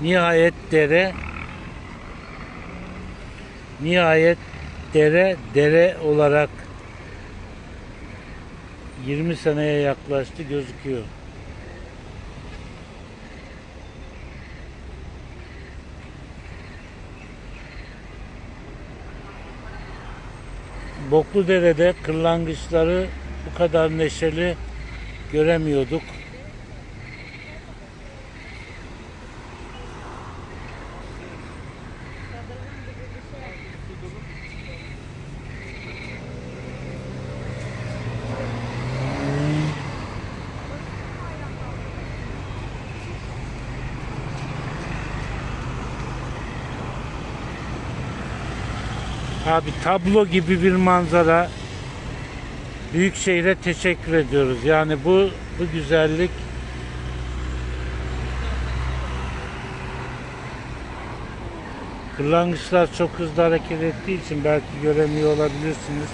Nihayet dere nihayet dere dere olarak 20 seneye yaklaştı gözüküyor. Bokludere'de kırlangıçları bu kadar neşeli göremiyorduk. Abi tablo gibi bir manzara. Büyükşehir'e teşekkür ediyoruz. Yani bu bu güzellik Kırlangıçlar çok hızlı hareket ettiği için belki göremiyor olabilirsiniz.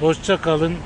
Hoşça kalın.